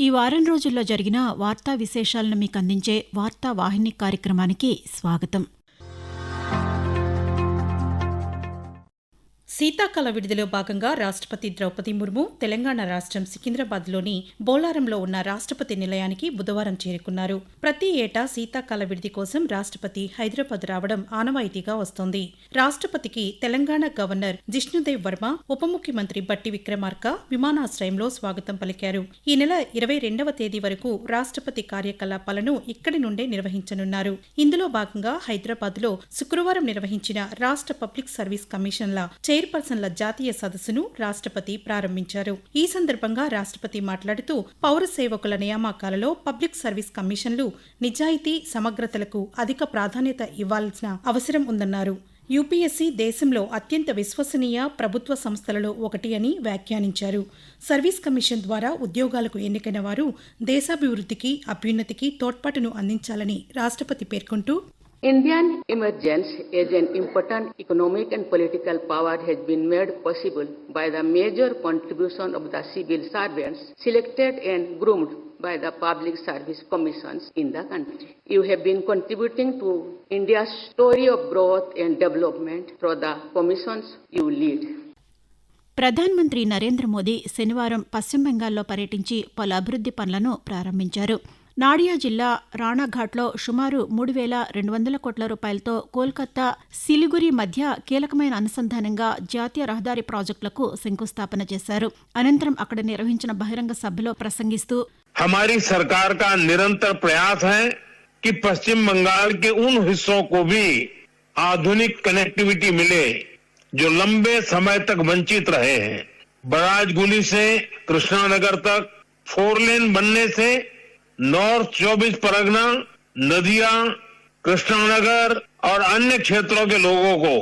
ఈ వారం రోజుల్లో జరిగిన వార్తా విశేషాలను మీకు అందించే వార్తా వాహిని కార్యక్రమానికి స్వాగతం. శీతాకాల విడుదలలో భాగంగా రాష్ట్రపతి ద్రౌపది ముర్ము తెలంగాణ రాష్ట్రం సికింద్రాబాద్లోని బోలారంలో ఉన్న రాష్ట్రపతి నిలయానికి బుధవారం చేరుకున్నారు. ప్రతి ఏటా శీతాకాల విడిది కోసం రాష్ట్రపతి హైదరాబాద్ రావడం ఆనవాయితీగా వస్తోంది. రాష్ట్రపతికి తెలంగాణ గవర్నర్ జిష్ణుదేవ్ వర్మ ఉప ముఖ్యమంత్రి బట్టి విక్రమార్క విమానాశ్రయంలో స్వాగతం పలికారు. ఈ నెల ఇరవై రెండవ తేదీ వరకు రాష్ట్రపతి కార్యకలాపాలను ఇక్కడి నుండే నిర్వహించనున్నారు. ఇందులో భాగంగా హైదరాబాద్లో శుక్రవారం నిర్వహించిన రాష్ట్ర పబ్లిక్ సర్వీస్ కమిషన్ల చైర్పర్సన్ల జాతీయ సదస్సును రాష్ట్రపతి ప్రారంభించారు. ఈ సందర్భంగా రాష్ట్రపతి మాట్లాడుతూ పౌర సేవకుల నియామకాలలో పబ్లిక్ సర్వీస్ కమిషన్లు నిజాయితీ సమగ్రతలకు అధిక ప్రాధాన్యత ఇవ్వాల్సిన అవసరం ఉందన్నారు. యూపీఎస్సీ దేశంలో అత్యంత విశ్వసనీయ ప్రభుత్వ సంస్థలలో ఒకటి అని వ్యాఖ్యానించారు. సర్వీస్ కమిషన్ ద్వారా ఉద్యోగాలకు ఎన్నికైన వారు దేశాభివృద్ధికి అభ్యున్నతికి తోడ్పాటును అందించాలని రాష్ట్రపతి పేర్కొంటూ Indian emergence as an important economic and political power has been made possible by the major contribution of the civil servants selected and groomed by the public service commissions in the country. You have been contributing to India's story of growth and development through the commissions you lead. ప్రధానమంత్రి నరేంద్ర మోదీ శనివారం పశ్చిమ బెంగాల్లో పర్యటించి పలు అభివృద్ది పనులను ప్రారంభించారు Nadia జిల్లా రాణాఘాట్లో సుమారు మూడు వేల రెండు వందల కోట్ల రూపాయలతో కోల్కతా సిలిగురి మధ్య కీలకమైన అనుసంధానంగా జాతీయ రహదారి ప్రాజెక్టులకు శంకుస్థాపన చేశారు అనంతరం అక్కడ నిర్వహించిన బహిరంగ సభలో ప్రసంగిస్తూ हमारी सरकार का निरंतर प्रयास है कि पश्चिम बंगाल के उन हिस्सों को भी आधुनिक कनेक्टिविटी मिले जो लंबे समय तक वंचित रहे हैं बराजगुली से कृष्णानगर तक फोर लेन बनने से नॉर्थ चौबीस परगना नदिया कृष्णानगर और अन्य क्षेत्रों के लोगों को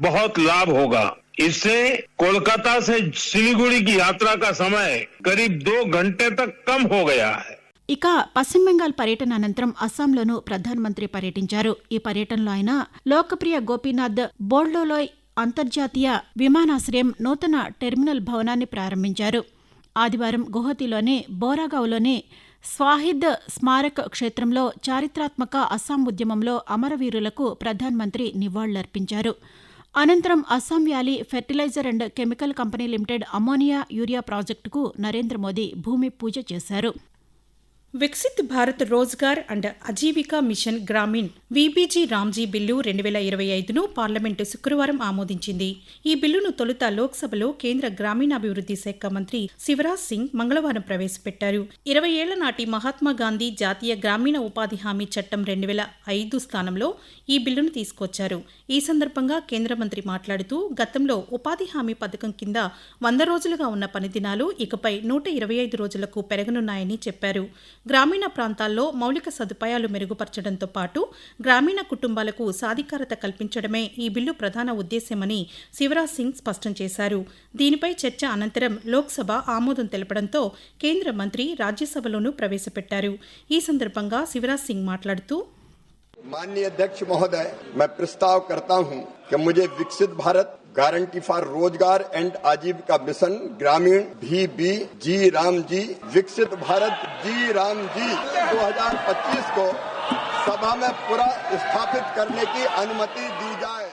बहुत लाभ होगा इससे कोलकाता से सिलीगुड़ी की यात्रा का समय करीब दो घंटे तक कम हो गया है ఇక పశ్చిమ బెంగాల్ పర్యటన అనంతరం అస్సాంలోనూ ప్రధానమంత్రి పర్యటించారు ఈ పర్యటనలో ఆయన లోకప్రియ గోపీనాథ్ బోర్డోలోయ్ అంతర్జాతీయ విమానాశ్రయం నూతన టెర్మినల్ భవనాన్ని ప్రారంభించారు ఆదివారం గుహతిలోని బోరాగావ్లోని స్వాహిద్ స్మారక క్షేత్రంలో చారిత్రాత్మక అస్సాం ఉద్యమంలో అమరవీరులకు ప్రధానమంత్రి నివాళులర్పించారు. అనంతరం Assam valley fertilizer and chemical company limited ammonia urea ప్రాజెక్టుకు నరేంద్ర మోదీ భూమి పూజ చేశారు. Viksit Bharat Rozgar and Ajeevika mission Gramin VBG RAM G bill రెండు వేల ఇరవై ఐదును పార్లమెంటు శుక్రవారం ఆమోదించింది. ఈ బిల్లును తొలుత లోక్సభలో కేంద్ర గ్రామీణాభివృద్ధి శాఖ మంత్రి శివరాజ్ సింగ్ మంగళవారం ప్రవేశపెట్టారు. ఇరవై ఏళ్ళ నాటి మహాత్మా గాంధీ జాతీయ గ్రామీణ ఉపాధి హామీ చట్టం రెండు వేల ఐదు స్థానంలో ఈ బిల్లును తీసుకొచ్చారు. ఈ సందర్భంగా కేంద్ర మంత్రి మాట్లాడుతూ గతంలో ఉపాధి హామీ పథకం కింద వంద రోజులుగా ఉన్న పనిదినాలు ఇకపై నూట ఇరవై ఐదు రోజులకు పెరగనున్నాయని చెప్పారు. గ్రామీణ ప్రాంతాల్లో మౌలిక సదుపాయాలు మెరుగుపరచడంతో పాటు గ్రామీణ కుటుంబాలకు సాధికారత కల్పించడమే ఈ బిల్లు ప్రధాన ఉద్దేశ్యమని శివరాజ్ సింగ్ స్పష్టం చేశారు దీనిపై చర్చ అనంతరం లోక్సభ ఆమోదం తెలపడంతో కేంద్ర మంత్రి రాజ్యసభలోనూ ప్రవేశపెట్టారు ఈ సందర్భంగా శివరాజ్ సింగ్ మాట్లాడుతూ माननीय अध्यक्ष महोदय मैं प्रस्ताव करता हूं कि मुझे Viksit Bharat guarantee for Rozgar and Ajeevika mission Gramin भी बी जी राम जी विकसित भारत जी राम जी 2025 को सभा में पूरा स्थापित करने की अनुमति दी जाए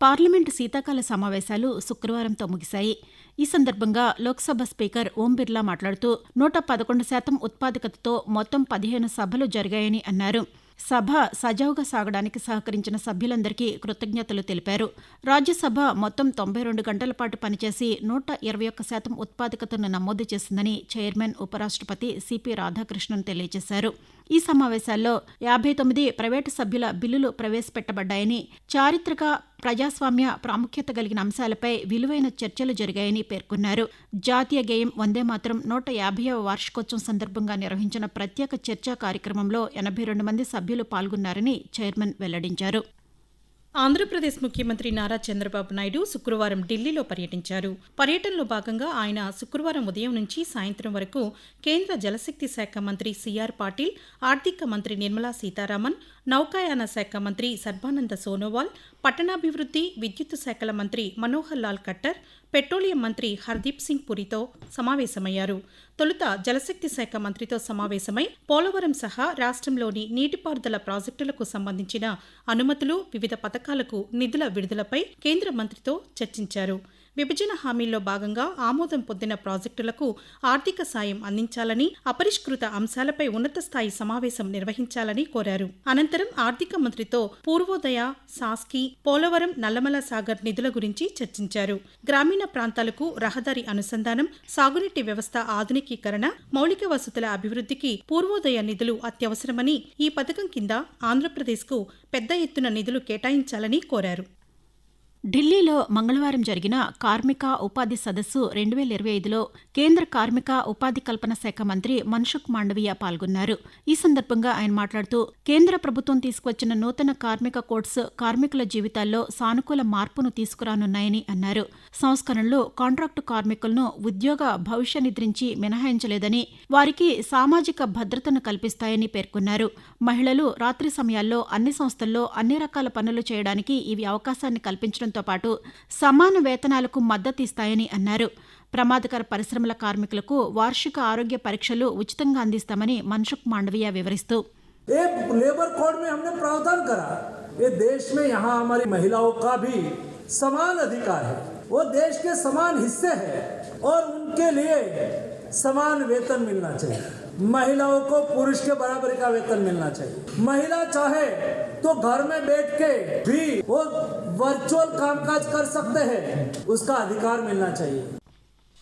పార్లమెంటు శీతాకాల సమావేశాలు శుక్రవారంతో ముగిశాయి ఈ సందర్భంగా లోక్సభ స్పీకర్ ఓం బిర్లా మాట్లాడుతూ నూట పదకొండు శాతం ఉత్పాదకతతో మొత్తం పదిహేను సభలు జరిగాయని అన్నారు సభ సజావుగా సాగడానికి సహకరించిన సభ్యులందరికీ కృతజ్ఞతలు తెలిపారు. రాజ్యసభ మొత్తం తొంభై రెండు గంటల పాటు పనిచేసి నూట ఇరవై ఒక్క శాతం ఉత్పాదకతను నమోదు చేసిందని చైర్మన్ ఉపరాష్ట్రపతి సిపి రాధాకృష్ణన్ తెలియజేశారు. ఈ సమావేశాల్లో యాభై తొమ్మిది ప్రైవేటు సభ్యుల బిల్లులు ప్రవేశపెట్టబడ్డాయని చారిత్రక ప్రజాస్వామ్య ప్రాముఖ్యత కలిగిన అంశాలపై విలువైన చర్చలు జరిగాయని పేర్కొన్నారు. జాతీయ గేయం వందే మాత్రం నూట యాభైవ వార్షికోత్సవం సందర్భంగా నిర్వహించిన ప్రత్యేక చర్చా కార్యక్రమంలో ఎనభై రెండు మంది సభ్యులు పాల్గొన్నారని చైర్మన్ వెల్లడించారు. ఆంధ్రప్రదేశ్ ముఖ్యమంత్రి నారా చంద్రబాబు నాయుడు శుక్రవారం ఢిల్లీలో పర్యటించారు. పర్యటనలో భాగంగా ఆయన శుక్రవారం ఉదయం నుంచి సాయంత్రం వరకు కేంద్ర జలశక్తి శాఖ మంత్రి సిఆర్ పాటిల్ ఆర్థిక మంత్రి నిర్మలా సీతారామన్ నౌకాయాన శాఖ మంత్రి సర్బానంద సోనోవాల్ పట్టణాభివృద్ధి విద్యుత్ శాఖల మంత్రి మనోహర్ లాల్ ఖట్టర్ పెట్రోలియం మంత్రి హర్దీప్ సింగ్ పురితో సమావేశమయ్యారు. తొలుత జలశక్తి శాఖ మంత్రితో సమావేశమై పోలవరం సహా రాష్ట్రంలోని నీటిపారుదల ప్రాజెక్టులకు సంబంధించిన అనుమతులు వివిధ పథకాలకు నిధుల విడుదలపై కేంద్ర మంత్రితో చర్చించారు. విభజన హామీల్లో భాగంగా ఆమోదం పొందిన ప్రాజెక్టులకు ఆర్థిక సాయం అందించాలని అపరిష్కృత అంశాలపై ఉన్నత స్థాయి సమావేశం నిర్వహించాలని కోరారు. అనంతరం ఆర్థిక మంత్రితో పూర్వోదయ సాస్కి పోలవరం నల్లమల సాగర్ నిధుల గురించి చర్చించారు. గ్రామీణ ప్రాంతాలకు రహదారి అనుసంధానం సాగునీటి వ్యవస్థ ఆధునికీకరణ మౌలిక వసతుల అభివృద్ధికి పూర్వోదయ నిధులు అత్యవసరమని ఈ పథకం కింద ఆంధ్రప్రదేశ్కు పెద్ద ఎత్తున నిధులు కేటాయించాలని కోరారు. ఢిల్లీలో మంగళవారం జరిగిన కార్మిక ఉపాధి సదస్సు రెండు వేల ఇరవై ఐదులో కేంద్ర కార్మిక ఉపాధి కల్పన శాఖ మంత్రి మన్సుఖ్ మాండవీయ పాల్గొన్నారు. ఈ సందర్భంగా ఆయన మాట్లాడుతూ కేంద్ర ప్రభుత్వం తీసుకువచ్చిన నూతన కార్మిక కోడ్స్ కార్మికుల జీవితాల్లో సానుకూల మార్పును తీసుకురానున్నాయని అన్నారు. సంస్కరణలు కాంట్రాక్టు కార్మికులను ఉద్యోగ భవిష్య నిద్రించి మినహాయించలేదని వారికి సామాజిక భద్రతను కల్పిస్తాయని పేర్కొన్నారు. మహిళలు రాత్రి సమయాల్లో అన్ని సంస్థల్లో అన్ని రకాల పనులు చేయడానికి ఇవి అవకాశాన్ని కల్పించడంతో పాటు సమాన వేతనాలకు మద్దతిస్తాయని అన్నారు ప్రమాదకర పరిశ్రమల కార్మికులకు వార్షిక ఆరోగ్య పరీక్షలు ఉచితంగా అందిస్తామని మన్సుఖ్ మాండవీయ వివరిస్తూ एक लेबर कोड में हमने प्रावधान करा ये देश में यहाँ हमारी महिलाओं का भी समान अधिकार है वो देश के समान हिस्से हैं और उनके लिए समान वेतन मिलना चाहिए महिलाओं को पुरुष के बराबरी का वेतन मिलना चाहिए महिला चाहे तो घर में बैठ के भी वो वर्चुअल कामकाज कर सकते हैं। उसका अधिकार मिलना चाहिए।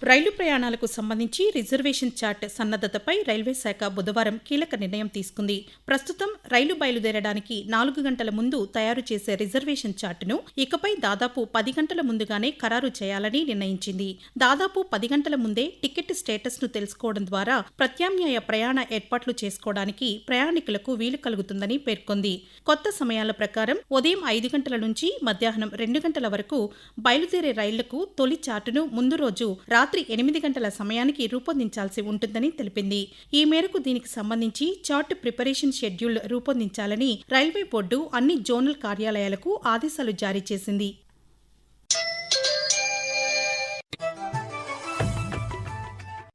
రైలు ప్రయాణాలకు సంబంధించి రిజర్వేషన్ చార్ట్ సన్నద్ధతపై రైల్వే శాఖ బుధవారం కీలక నిర్ణయం తీసుకుంది. ప్రస్తుతం రైలు బయలుదేరడానికి నాలుగు గంటల ముందు తయారు చేసే రిజర్వేషన్ చార్టును ఇకపై దాదాపు పది గంటల ముందుగానే ఖరారు చేయాలని నిర్ణయించింది. దాదాపు పది గంటల ముందే టికెట్ స్టేటస్ను తెలుసుకోవడం ద్వారా ప్రత్యామ్నాయ ప్రయాణ ఏర్పాట్లు చేసుకోవడానికి ప్రయాణికులకు వీలు కలుగుతుందని పేర్కొంది. కొత్త సమయాల ప్రకారం ఉదయం ఐదు గంటల నుంచి మధ్యాహ్నం రెండు గంటల వరకు బయలుదేరే రైళ్ళకు తొలి చార్టును ముందు రోజు రాత్రి ఎనిమిది గంటల సమయానికి రూపొందించాల్సి ఉంటుందని తెలిపింది. ఈ మేరకు దీనికి సంబంధించి చార్ట్ ప్రిపరేషన్ షెడ్యూల్ రూపొందించాలని రైల్వే బోర్డు అన్ని జోనల్ కార్యాలయాలకు ఆదేశాలు జారీ చేసింది.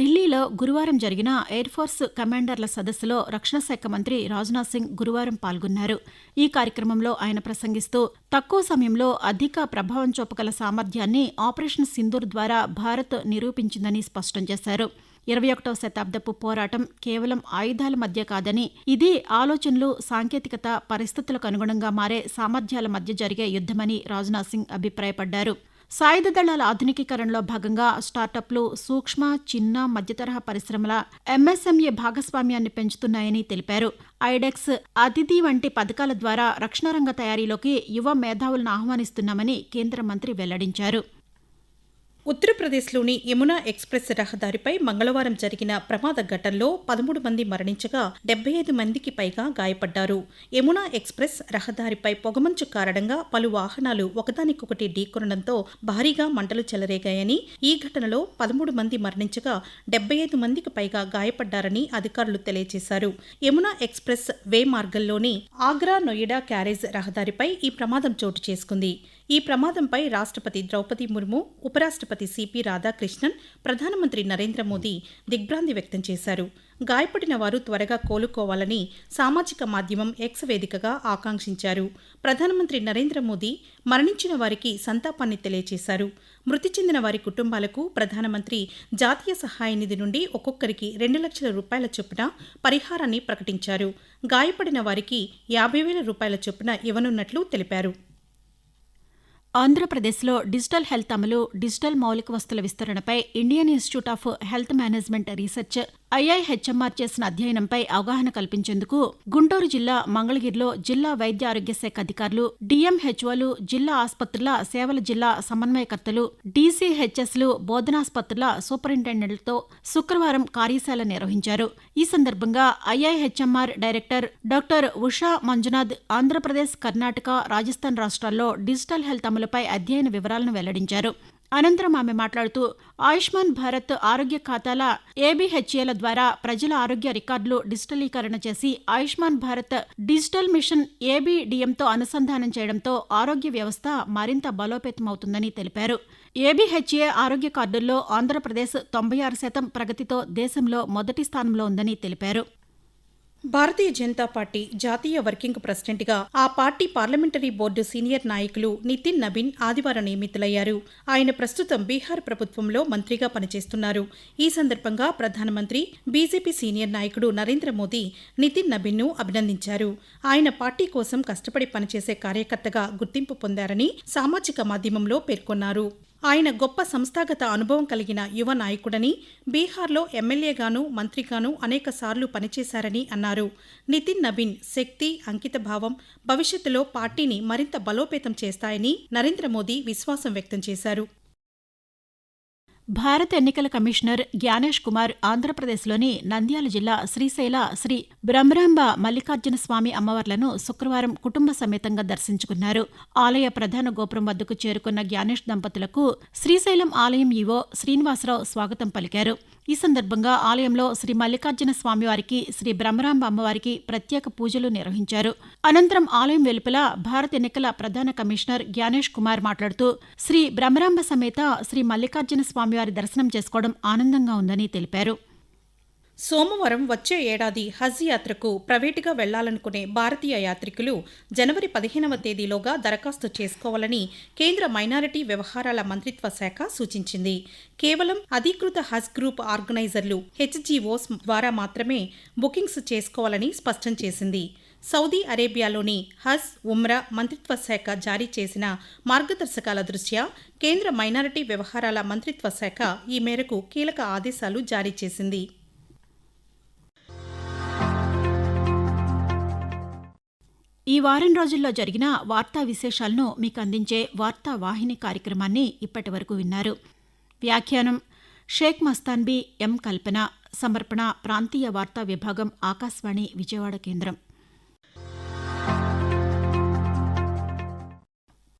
ఢిల్లీలో గురువారం జరిగిన ఎయిర్ ఫోర్స్ కమాండర్ల సదస్సులో రక్షణ శాఖ మంత్రి రాజ్నాథ్ సింగ్ గురువారం పాల్గొన్నారు. ఈ కార్యక్రమంలో ఆయన ప్రసంగిస్తూ తక్కువ సమయంలో అధిక ప్రభావం చూపగల సామర్థ్యాన్ని ఆపరేషన్ సింధూర్ ద్వారా భారత్ నిరూపించిందని స్పష్టం చేశారు. ఇరవై ఒకటవ శతాబ్దపు పోరాటం కేవలం ఆయుధాల మధ్య కాదని ఇది ఆలోచనలు సాంకేతికత పరిస్థితులకు అనుగుణంగా మారే సామర్థ్యాల మధ్య జరిగే యుద్ధమని రాజ్నాథ్ సింగ్ అభిప్రాయపడ్డారు. సాయుధ దళాల ఆధునికీకరణలో భాగంగా స్టార్టప్లు సూక్ష్మ చిన్న మధ్యతరహా పరిశ్రమల ఎంఎస్ఎంఏ భాగస్వామ్యాన్ని పెంచుతున్నాయని తెలిపారు. ఐడెక్స్ అతిథి వంటి పథకాల ద్వారా రక్షణ రంగ తయారీలోకి యువ మేధావులను ఆహ్వానిస్తున్నామని కేంద్ర మంత్రి వెల్లడించారు. ఉత్తరప్రదేశ్లోని యమునా ఎక్స్ప్రెస్ రహదారిపై మంగళవారం జరిగిన ప్రమాద ఘటనలో పదమూడు మంది మరణించగా డెబ్బై ఐదు మందికి పైగా గాయపడ్డారు. యమునా ఎక్స్ప్రెస్ రహదారిపై పొగమంచు కారణంగా పలు వాహనాలు ఒకదానికొకటి ఢీకొనడంతో భారీగా మంటలు చెలరేగాయని ఈ ఘటనలో పదమూడు మంది మరణించగా డెబ్బై ఐదు మందికి పైగా గాయపడ్డారని అధికారులు తెలియజేశారు. యమునా ఎక్స్ప్రెస్ వే మార్గంలోని ఆగ్రా నొయిడా క్యారేజ్ రహదారిపై ఈ ప్రమాదం చోటు చేసుకుంది. ఈ ప్రమాదంపై రాష్ట్రపతి ద్రౌపది ముర్ము ఉపరాష్ట్రపతి సి. సిపి రాధాకృష్ణన్ ప్రధానమంత్రి నరేంద్ర మోదీ దిగ్భ్రాంతి వ్యక్తం చేశారు. గాయపడిన వారు త్వరగా కోలుకోవాలని సామాజిక మాధ్యమం ఎక్స్ వేదికగా ఆకాంక్షించారు. ప్రధానమంత్రి నరేంద్ర మోదీ మరణించిన వారికి సంతాపాన్ని తెలియజేశారు మృతి చెందిన వారి కుటుంబాలకు ప్రధానమంత్రి జాతీయ సహాయ నిధి నుండి ఒక్కొక్కరికి రెండు లక్షల రూపాయల చొప్పున పరిహారాన్ని ప్రకటించారు. గాయపడిన వారికి యాభై వేల రూపాయల చొప్పున ఇవ్వనున్నట్లు తెలిపారు. ఆంధ్రప్రదేశ్లో డిజిటల్ హెల్త్ అమలు డిజిటల్ మౌలిక వస్తుల విస్తరణపై Indian institute of health management research IIHMR చేసిన అధ్యయనంపై అవగాహన కల్పించేందుకు గుంటూరు జిల్లా మంగళగిరిలో జిల్లా వైద్య ఆరోగ్య శాఖ అధికారులు డిఎంహెచ్ఓలు జిల్లా ఆసుపత్రుల సేవల జిల్లా సమన్వయకర్తలు డీసీహెచ్ఎస్లు బోధనాసుపత్రుల సూపరింటెండెంట్లతో శుక్రవారం కార్యశాల నిర్వహించారు. ఈ సందర్భంగా IIHMR director doctor Usha Manjunath Andhra Pradesh Karnataka Rajasthan రాష్ట్రాల్లో డిజిటల్ హెల్త్ అమలుపై అధ్యయన వివరాలను వెల్లడించారు. అనంతరం ఆమె మాట్లాడుతూ ఆయుష్మాన్ భారత్ ఆరోగ్య ఖాతాల ఏబీహెచ్ఏల ద్వారా ప్రజల ఆరోగ్య రికార్డులు డిజిటలీకరణ చేసి ఆయుష్మాన్ భారత్ డిజిటల్ మిషన్ ఏబీడిఎంతో అనుసంధానం చేయడంతో ఆరోగ్య వ్యవస్థ మరింత బలోపేతమవుతుందని తెలిపారు. ఏబీహెచ్ఏ ఆరోగ్య కార్డుల్లో ఆంధ్రప్రదేశ్ తొంభై ఆరు శాతం ప్రగతితో దేశంలో మొదటి స్థానంలో ఉందని తెలిపారు. భారతీయ జనతా పార్టీ జాతీయ వర్కింగ్ ప్రెసిడెంట్గా ఆ పార్టీ పార్లమెంటరీ బోర్డు సీనియర్ నాయకులు నితిన్ నబీన్ ఆదివారం నియమితులయ్యారు. ఆయన ప్రస్తుతం బీహార్ ప్రభుత్వంలో మంత్రిగా పనిచేస్తున్నారు. ఈ సందర్భంగా ప్రధానమంత్రి బీజేపీ సీనియర్ నాయకుడు నరేంద్ర మోదీ నితిన్ నబీన్ను అభినందించారు. ఆయన పార్టీ కోసం కష్టపడి పనిచేసే కార్యకర్తగా గుర్తింపు పొందారని సామాజిక మాధ్యమంలో పేర్కొన్నారు. ఆయన గొప్ప సంస్థాగత అనుభవం కలిగిన యువ నాయకుడని బీహార్లో ఎమ్మెల్యేగాను మంత్రిగాను అనేకసార్లు పనిచేశారని అన్నారు. నితిన్ నబీన్ శక్తి అంకితభావం భవిష్యత్తులో పార్టీని మరింత బలోపేతం చేస్తాయని నరేంద్ర మోదీ విశ్వాసం వ్యక్తం చేశారు. భారత ఎన్నికల కమిషనర్ జ్ఞానేష్ కుమార్ ఆంధ్రప్రదేశ్లోని నంద్యాల జిల్లా శ్రీశైల శ్రీ బ్రహ్మరాంబ మల్లికార్జున స్వామి అమ్మవార్లను శుక్రవారం కుటుంబ సమేతంగా దర్శించుకున్నారు. ఆలయ ప్రధాన గోపురం వద్దకు చేరుకున్న జ్ఞానేష్ దంపతులకు శ్రీశైలం ఆలయం ఈవో శ్రీనివాసరావు స్వాగతం పలికారు. ఈ సందర్భంగా ఆలయంలో శ్రీ మల్లికార్జున స్వామివారికి శ్రీ బ్రహ్మరాంబ అమ్మవారికి ప్రత్యేక పూజలు నిర్వహించారు. అనంతరం ఆలయం వెలుపల భారత ఎన్నికల ప్రధాన కమిషనర్ జ్ఞానేష్ కుమార్ మాట్లాడుతూ శ్రీ బ్రహ్మరాంబ సమేత శ్రీ మల్లికార్జున స్వామి స్వామివారి దర్శనం చేసుకోవడం ఆనందంగా ఉందని తెలిపారు. సోమవారం వచ్చే ఏడాది హజ్ యాత్రకు ప్రైవేటుగా వెళ్ళాలనుకునే భారతీయ యాత్రికులు జనవరి పదిహేనవ తేదీలోగా దరఖాస్తు చేసుకోవాలని కేంద్ర మైనారిటీ వ్యవహారాల మంత్రిత్వ శాఖ సూచించింది. కేవలం అధీకృత హజ్ గ్రూప్ ఆర్గనైజర్లు హెచ్జీఓస్ ద్వారా మాత్రమే బుకింగ్స్ చేసుకోవాలని స్పష్టం చేసింది. సౌదీ అరేబియాలోని హజ్ ఉమ్రా మంత్రిత్వ శాఖ జారీ చేసిన మార్గదర్శకాల దృష్ట్యా కేంద్ర మైనారిటీ వ్యవహారాల మంత్రిత్వ శాఖ ఈ మేరకు కీలక ఆదేశాలు జారీ చేసింది. ఈ వారం రోజుల్లో జరిగిన వార్తా విశేషాలను మీకు అందించే వార్తా వాహిని కార్యక్రమాన్ని ఇప్పటి వరకు విన్నారు. వ్యాఖ్యానం షేక్ మస్తాన్బీ ఎం కల్పన సమర్పణ ప్రాంతీయ వార్తా విభాగం ఆకాశవాణి విజయవాడ కేంద్రం.